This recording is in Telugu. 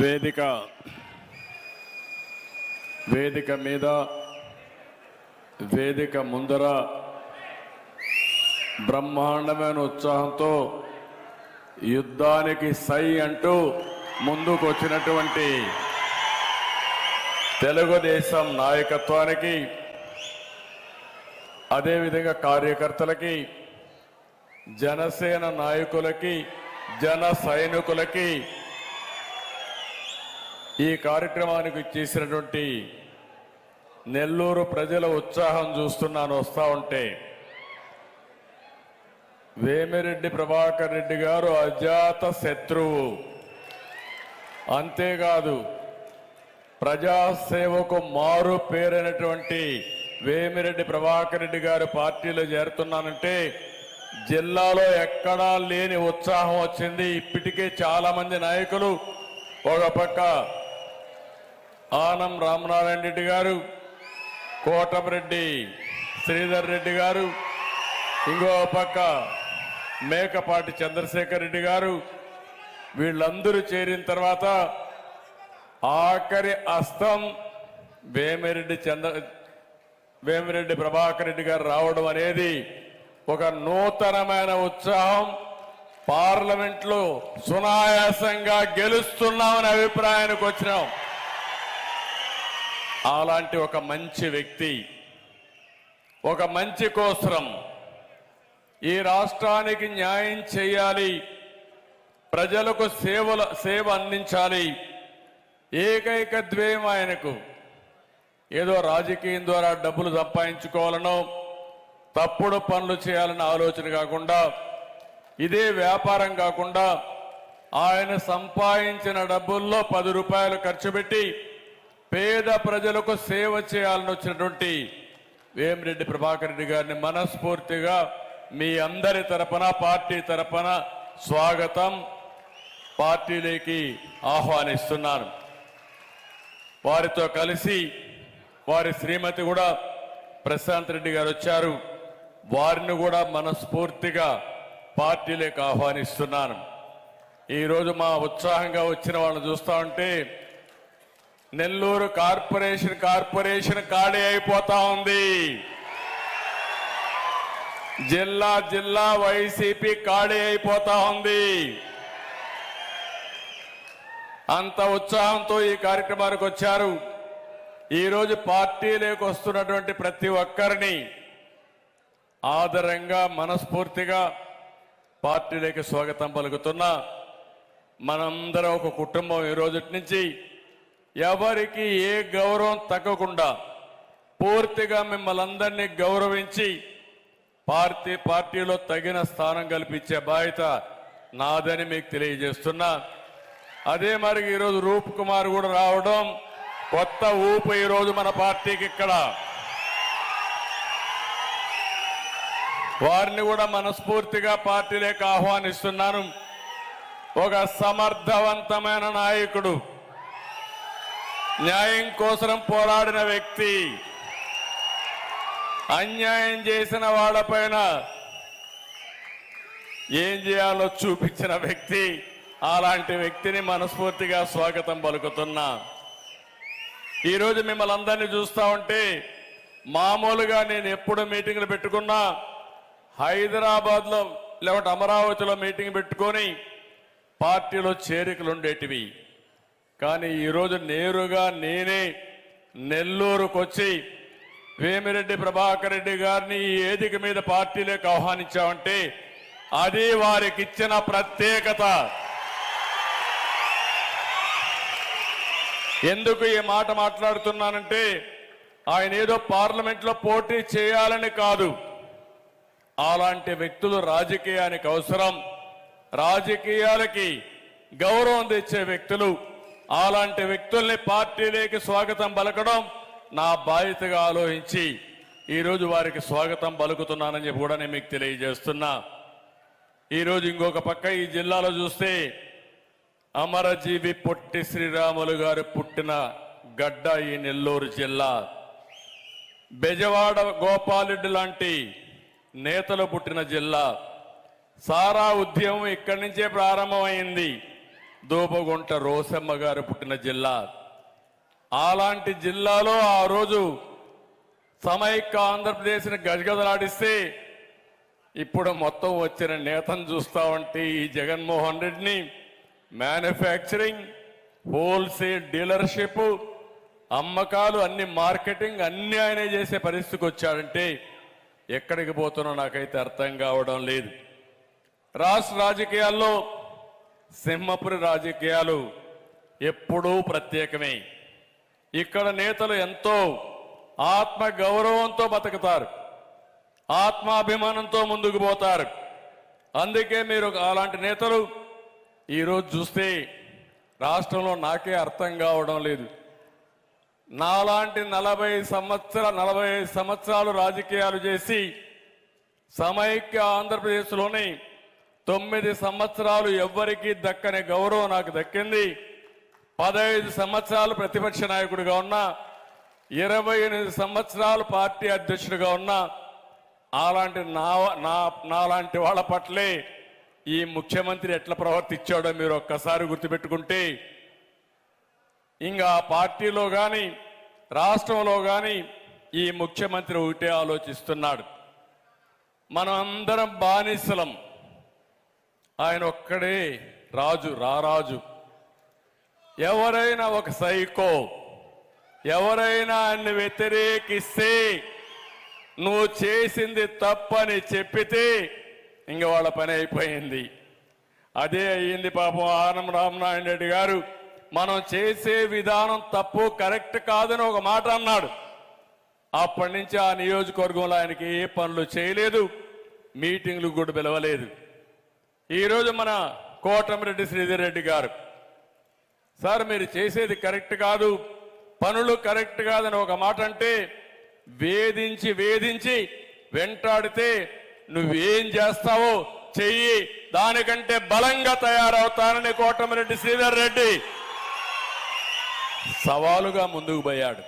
వేదిక. వేదిక మీద వేదిక ముందర బ్రహ్మాండమైన ఉత్సాహంతో యుద్ధానికి సై అంటూ ముందుకు వచ్చినటువంటి తెలుగుదేశం నాయకత్వానికి అదేవిధంగా కార్యకర్తలకి జనసేన నాయకులకి జన సైనికులకి ఈ కార్యక్రమానికి చేసినటువంటి నెల్లూరు ప్రజల ఉత్సాహం చూస్తున్నాను వస్తూ ఉంటే. వేమిరెడ్డి ప్రభాకర్ రెడ్డి గారు అజాత శత్రువు. అంతేకాదు ప్రజాసేవకు మారు పేరైనటువంటి వేమిరెడ్డి ప్రభాకర్ రెడ్డి గారు పార్టీలో చేరుతున్నానంటే జిల్లాలో ఎక్కడా లేని ఉత్సాహం వచ్చింది. ఇప్పటికే చాలామంది నాయకులు ఒక పక్క ఆనం రామనారాయణ రెడ్డి గారు కోటమిరెడ్డి శ్రీధర్ రెడ్డి గారు ఇంకో పక్క మేకపాటి చంద్రశేఖర్ రెడ్డి గారు వీళ్ళందరూ చేరిన తర్వాత ఆఖరి అస్తం వేమిరెడ్డి చంద్ర వేమిరెడ్డి ప్రభాకర్ రెడ్డి గారు రావడం అనేది ఒక నూతనమైన ఉత్సాహం. పార్లమెంట్లో సునాయాసంగా గెలుస్తున్నామనే అభిప్రాయానికి వచ్చినాం. అలాంటి ఒక మంచి వ్యక్తి ఒక మంచి కోసరం. ఈ రాష్ట్రానికి న్యాయం చేయాలి ప్రజలకు సేవల సేవ అందించాలి. ఏకైక ద్వేయం ఆయనకు. ఏదో రాజకీయం ద్వారా డబ్బులు సంపాదించుకోవాలనో తప్పుడు పనులు చేయాలన్న ఆలోచన కాకుండా ఇదే వ్యాపారం కాకుండా ఆయన సంపాదించిన డబ్బుల్లో పది రూపాయలు ఖర్చు పెట్టి పేద ప్రజలకు సేవ చేయాలని వచ్చినటువంటి వేమిరెడ్డి ప్రభాకర్ రెడ్డి గారిని మనస్ఫూర్తిగా మీ అందరి తరపున పార్టీ తరపున స్వాగతం. పార్టీలోకి ఆహ్వానిస్తున్నాను. వారితో కలిసి వారి శ్రీమతి కూడా ప్రశాంత్ రెడ్డి గారు వచ్చారు. వారిని కూడా మనస్ఫూర్తిగా పార్టీలోకి ఆహ్వానిస్తున్నాను. ఈరోజు మా ఉత్సాహంగా వచ్చిన వాళ్ళని చూస్తా ఉంటే నెల్లూరు కార్పొరేషన్ కార్పొరేషన్ ఖాళీ అయిపోతా ఉంది. జిల్లా జిల్లా వైసీపీ ఖాళీ అయిపోతా ఉంది. అంత ఉత్సాహంతో ఈ కార్యక్రమానికి వచ్చారు. ఈరోజు పార్టీలోకి వస్తున్నటువంటి ప్రతి ఒక్కరిని ఆదరంగా మనస్ఫూర్తిగా పార్టీలోకి స్వాగతం పలుకుతున్నా. మనందరం ఒక కుటుంబం ఈ రోజు నుంచి ఎవరికి ఏ గౌరవం తగ్గకుండా పూర్తిగా మిమ్మల్ని అందరినీ గౌరవించి పార్టీ పార్టీలో తగిన స్థానం కల్పించే బాధ్యత నాదని మీకు తెలియజేస్తున్నా. అదే మరి ఈరోజు రూప్ కుమార్ కూడా రావడం కొత్త ఊపు ఈరోజు మన పార్టీకి ఇక్కడ. వారిని కూడా మనస్ఫూర్తిగా పార్టీలోకి ఆహ్వానిస్తున్నాను. ఒక సమర్థవంతమైన నాయకుడు. న్యాయం కోసం పోరాడిన వ్యక్తి అన్యాయం చేసిన వాళ్ళపైన ఏం చేయాలో చూపించిన వ్యక్తి అలాంటి వ్యక్తిని మనస్ఫూర్తిగా స్వాగతం పలుకుతున్నా. ఈరోజు మిమ్మల్ని అందరినీ చూస్తా ఉంటే మామూలుగా నేను ఎప్పుడు మీటింగ్లు పెట్టుకున్నా హైదరాబాద్లో లేకపోతే అమరావతిలో మీటింగ్ పెట్టుకొని పార్టీలో చేరికలు ఉండేటివి. కానీ ఈరోజు నేరుగా నేనే నెల్లూరుకు వచ్చి వేమిరెడ్డి ప్రభాకర్ రెడ్డి గారిని ఈ వేదిక మీద పార్టీలోకి ఆహ్వానించామంటే అది వారికి ఇచ్చిన ప్రత్యేకత. ఎందుకు ఈ మాట మాట్లాడుతున్నానంటే ఆయన ఏదో పార్లమెంట్లో పోటీ చేయాలని కాదు. అలాంటి వ్యక్తులు రాజకీయానికి అవసరం. రాజకీయాలకి గౌరవం తెచ్చే వ్యక్తులు అలాంటి వ్యక్తుల్ని పార్టీలోకి స్వాగతం పలకడం నా బాధ్యతగా ఆలోచించి ఈరోజు వారికి స్వాగతం పలుకుతున్నానని చెప్పి కూడా నేను మీకు తెలియజేస్తున్నా. ఈరోజు ఇంకొక పక్క ఈ జిల్లాలో చూస్తే అమరజీవి పొట్టి శ్రీరాములు గారు పుట్టిన గడ్డ ఈ నెల్లూరు జిల్లా. బెజవాడ గోపాలరెడ్డి లాంటి నేతలు పుట్టిన జిల్లా. సారా ఉద్యమం ఇక్కడి నుంచే ప్రారంభమైంది. దూపగుంట రోసమ్మ గారు పుట్టిన జిల్లా. అలాంటి జిల్లాలో ఆ రోజు సమైక్య ఆంధ్రప్రదేశ్ని గజగజలాడిస్తే ఇప్పుడు మొత్తం వచ్చిన నేతను చూస్తా ఉంటే ఈ జగన్మోహన్ రెడ్డిని మ్యానుఫ్యాక్చరింగ్ హోల్సేల్ డీలర్షిప్ అమ్మకాలు అన్ని మార్కెటింగ్ అన్ని ఆయనే చేసే పరిస్థితికి వచ్చాడంటే ఎక్కడికి పోతున్నా నాకైతే అర్థం కావడం లేదు. రాష్ట్ర రాజకీయాల్లో సింహపురి రాజకీయాలు ఎప్పుడూ ప్రత్యేకమే. ఇక్కడ నేతలు ఎంతో ఆత్మ గౌరవంతో బతుకుతారు. ఆత్మాభిమానంతో ముందుకు పోతారు. అందుకే మీరు అలాంటి నేతలు ఈరోజు చూస్తే రాష్ట్రంలో నాకే అర్థం కావడం లేదు. నాలాంటి నలభై సంవత్సర నలభై సంవత్సరాలు రాజకీయాలు చేసి సమైక్య ఆంధ్రప్రదేశ్లోని తొమ్మిది సంవత్సరాలు ఎవ్వరికీ దక్కని గౌరవం నాకు దక్కింది. పదహైదు సంవత్సరాలు ప్రతిపక్ష నాయకుడిగా ఉన్నా ఇరవై ఎనిమిది సంవత్సరాలు పార్టీ అధ్యక్షుడిగా ఉన్నా అలాంటి నా నా నాలాంటి వాళ్ళ పట్లే ఈ ముఖ్యమంత్రి ఎట్లా ప్రవర్తించాడో మీరు ఒక్కసారి గుర్తుపెట్టుకుంటే ఇంకా పార్టీలో కానీ రాష్ట్రంలో కానీ ఈ ముఖ్యమంత్రి ఒకటే ఆలోచిస్తున్నాడు. మనం అందరం బానిసలం. ఆయన ఒక్కడే రాజు రారాజు ఎవరైనా ఒక సైకో ఎవరైనా ఆయన్ని వ్యతిరేకిస్తే నువ్వు చేసింది తప్పని చెప్పితే ఇంక వాళ్ళ పని అయిపోయింది. అదే అయ్యింది పాపం ఆనం రామనారాయణ రెడ్డి గారు. మనం చేసే విధానం తప్పు కరెక్ట్ కాదని ఒక మాట అన్నాడు. అప్పటి నుంచి ఆ నియోజకవర్గంలో ఆయనకి ఏ పనులు చేయలేదు. మీటింగ్లు కూడా పిలవలేదు. ఈరోజు మన కోటమిరెడ్డి శ్రీధర్ రెడ్డి గారు. సార్ మీరు చేసేది కరెక్ట్ కాదు పనులు కరెక్ట్ కాదని ఒక మాట అంటే వేధించి వేధించి వెంటాడితే నువ్వేం చేస్తావో చెయ్యి దానికంటే బలంగా తయారవుతానని కోటమిరెడ్డి శ్రీధర్ రెడ్డి సవాలుగా ముందుకు పోయాడు.